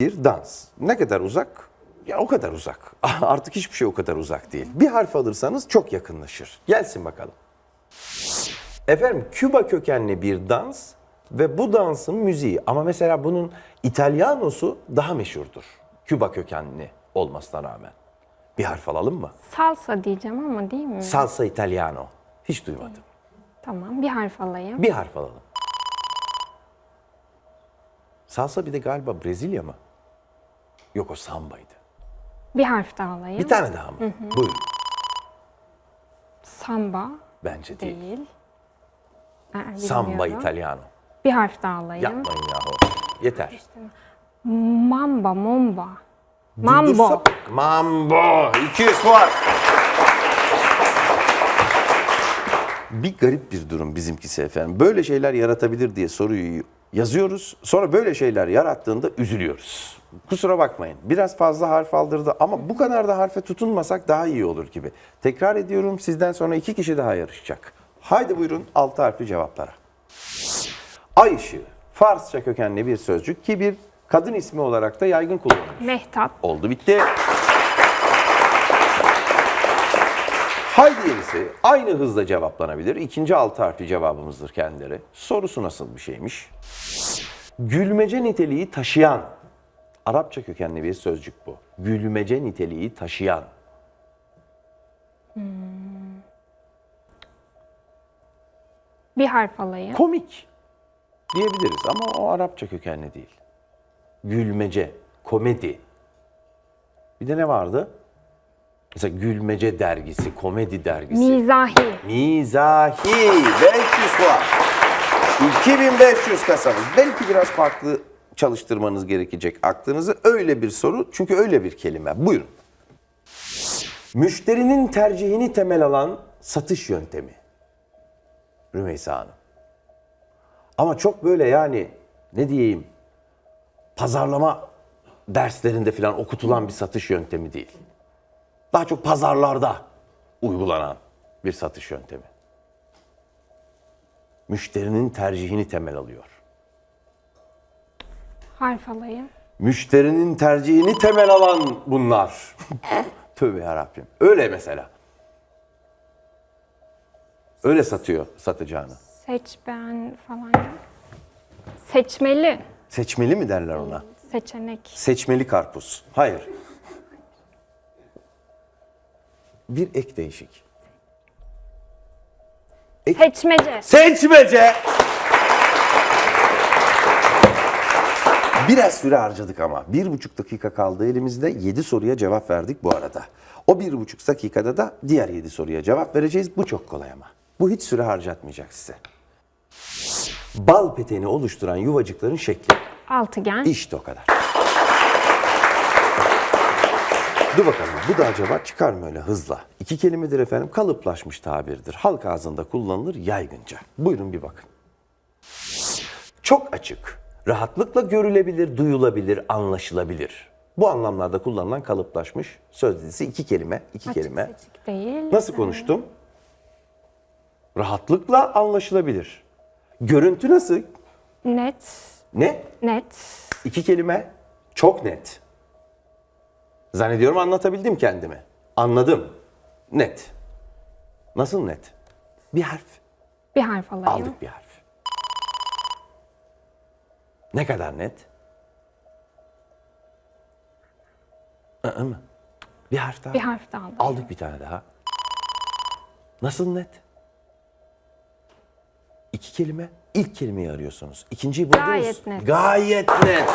Bir dans. Ne kadar uzak? Ya o kadar uzak. Artık hiçbir şey o kadar uzak değil. Bir harf alırsanız çok yakınlaşır. Gelsin bakalım. Efendim Küba kökenli bir dans ve bu dansın müziği ama mesela bunun İtalyanosu daha meşhurdur. Küba kökenli olmasına rağmen. Bir harf alalım mı? Salsa diyeceğim ama değil mi? Salsa Italiano. Hiç duymadım. tamam bir harf alayım. Bir harf alalım. Salsa bir de galiba Brezilya mı? Yok o sambaydı. Bir harf daha alayım. Bir tane daha mı? Buyurun. Samba Bence değil. değil. Aa, Samba. Italiano. Bir harf daha alayım. Yapmayın yahu. Yeter. Mamba, momba. Mambo. Mambo. 200 puan. Bir garip bir durum bizimkisi efendim. Böyle şeyler yaratabilir diye soruyu yazıyoruz. Sonra böyle şeyler yarattığında üzülüyoruz. Kusura bakmayın. Biraz fazla harf aldırdı ama bu kadar da harfe tutunmasak daha iyi olur gibi. Tekrar ediyorum sizden sonra iki kişi daha yarışacak. Haydi buyurun altı harfli cevaplara. Ay ışığı. Farsça kökenli bir sözcük ki bir kadın ismi olarak da yaygın kullanılır. Mehtap. Oldu bitti. Haydi yenisi aynı hızla cevaplanabilir. İkinci altı harfli cevabımızdır kendileri. Sorusu nasıl bir şeymiş? Gülmece niteliği taşıyan. Arapça kökenli bir sözcük bu. Gülmece niteliği taşıyan. Bir harf alayım. Komik diyebiliriz ama o Arapça kökenli değil. Gülmece, komedi. Bir de ne vardı? Mesela Gülmece dergisi, komedi dergisi. Mizahi. Mizahi 500 puan. 2500 kasamız. Belki biraz farklı çalıştırmanız gerekecek aklınızı. Öyle bir soru çünkü öyle bir kelime. Buyurun. Müşterinin tercihini temel alan satış yöntemi. Rümeysa Hanım. Ama çok böyle yani ne diyeyim pazarlama derslerinde falan okutulan bir satış yöntemi değil. Daha çok pazarlarda uygulanan bir satış yöntemi. Müşterinin tercihini temel alıyor. Harf alayım. Müşterinin tercihini temel alan bunlar. Tövbe yarabbim. Öyle mesela. Öyle satıyor satacağını. Seç ben falan. Seçmeli. Seçmeli mi derler ona? Seçenek. Seçmeli karpuz. Hayır. Bir ek değişik. Seçmece. Seçmece. Biraz süre harcadık ama. Bir buçuk dakika kaldı elimizde. Yedi soruya cevap verdik bu arada. O bir buçuk dakikada da diğer yedi soruya cevap vereceğiz. Bu çok kolay ama. Bu hiç süre harcatmayacak size. Bal peteni oluşturan yuvacıkların şekli. Altıgen. İşte o kadar. Dur bakalım bu da acaba çıkar mı öyle hızla? İki kelimedir efendim kalıplaşmış tabirdir. Halk ağzında kullanılır yaygınca. Buyurun bir bakın. Çok açık, rahatlıkla görülebilir, duyulabilir, anlaşılabilir. Bu anlamlarda kullanılan kalıplaşmış söz dizisi iki kelime, iki Açık kelime. seçik değil. Nasıl konuştum? Rahatlıkla anlaşılabilir. Görüntü nasıl? Net. Ne? Net. İki kelime çok net. Zannediyorum anlatabildim kendimi. Anladım. Net. Nasıl net? Bir harf. Bir harf alayım. Aldık bir harf. Ne kadar net? Iı mı? Bir harf daha. Bir harf daha alayım. Aldık bir tane daha. Nasıl net? İki kelime. İlk kelimeyi arıyorsunuz. İkinciyi buldunuz. Gayet net. Gayet net.